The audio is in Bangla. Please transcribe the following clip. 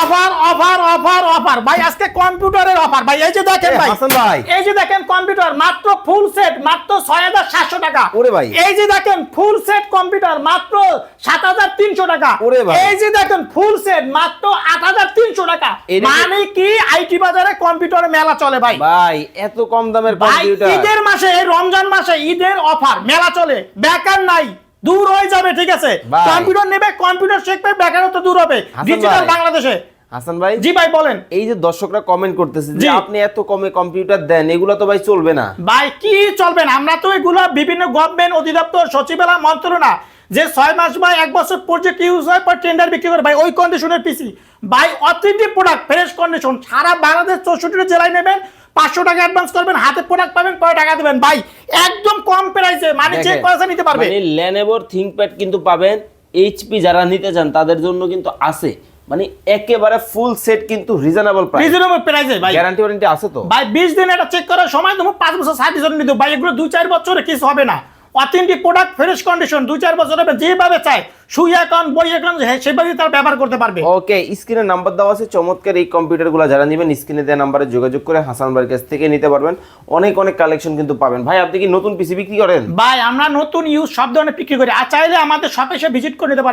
Offer offer offer offer. ভাই আজকে কম্পিউটারের অফার। ভাই এই যে দেখেন ভাই হাসান ভাই। এই যে দেখেন কম্পিউটার মাত্র ফুল সেট মাত্র ছয় হাজার সাতশো টাকা। ওরে ভাই। এই যে দেখেন ফুল সেট কম্পিউটার মাত্র সাত হাজার তিনশো টাকা। ওরে ভাই। এই যে দেখেন ফুল সেট মাত্র আট হাজার তিনশো টাকা। মানে কি আইটি বাজারে কম্পিউটার মেলা চলে ভাই। ভাই এত কম দামের ভাই কম্পিউটার। ঈদের মাসে এই রমজান মাসে ঈদের অফার মেলা চলে। বেকার নাই। দূর হয়ে যাবে ঠিক আছে? কম্পিউটার নেবে কম্পিউটার শিখবে বেকারত্ব দূর হবে। ডিজিটাল বাংলাদেশে। হাসান ভাই জি ভাই বলেন। এই যে দর্শকরা কমেন্ট করতেছে যে আপনি এত কমে কম্পিউটার দেন এগুলো তো ভাই চলবে না। ভাই কি চলবে না? আমরা তো এগুলো বিভিন্ন গভর্নমেন্ট অধিদপ্তর সচিবালয় মন্ত্রণা যে ছয় মাস বা এক বছর প্রজেক্ট ইউজ হয় পর টেন্ডার বিক্রি করে। ভাই ওই কন্ডিশনের পিসি ভাই অথেন্টিক প্রোডাক্ট ফ্রেশ কন্ডিশন সারা বাংলাদেশ চৌষট্টি জেলায় নেবেন পাঁচশো টাকা অ্যাডভান্স করবেন হাতে প্রোডাক্ট পাবেন পরে টাকা দেবেন। ভাই একদম কম প্রাইসে মানে চেক করেছে নিতে পারবে। মানে Lenovo থিংকপ্যাড কিন্তু পাবেন এইচপি যারা নিতে চান তাদের জন্য কিন্তু আছে। মানে একেবারে ফুল সেট কিন্তু রিজনেবল প্রাইস রিজনেবল প্রাইসে ভাই। গ্যারান্টি ওয়ারেন্টি আছে তো? ভাই বিশ দিন এটা চেক করার সময় তুমি 5 বছর সার্ভিস নিতে ভাই এগুলো দুই চার বছরে কিছু হবে না। অথেন্টিক প্রোডাক্ট ফ্রেশ কন্ডিশন দুই চার বছর হবে যেভাবে চাই সুই অ্যাকাউন্ট বই অ্যাকাউন্ট সেভাবে তার ব্যবহার করতে পারবে। ওকে স্ক্রিনে নাম্বার দেওয়া আছে চমৎকার এই কম্পিউটারগুলো যারা নেবেন স্ক্রিনে দেওয়া নাম্বারে যোগাযোগ করে হাসান ভাইয়ের কাছ থেকে নিতে পারবেন। অনেক অনেক কালেকশন কিন্তু পাবেন। ভাই আপনি কি নতুন পিসি বিক্রি করেন? ভাই আমরা নতুন ইউজ সব ধরনের বিক্রি করি। আর চাইলে আমাদের শপে এসে ভিজিট করে নিতে পারবে।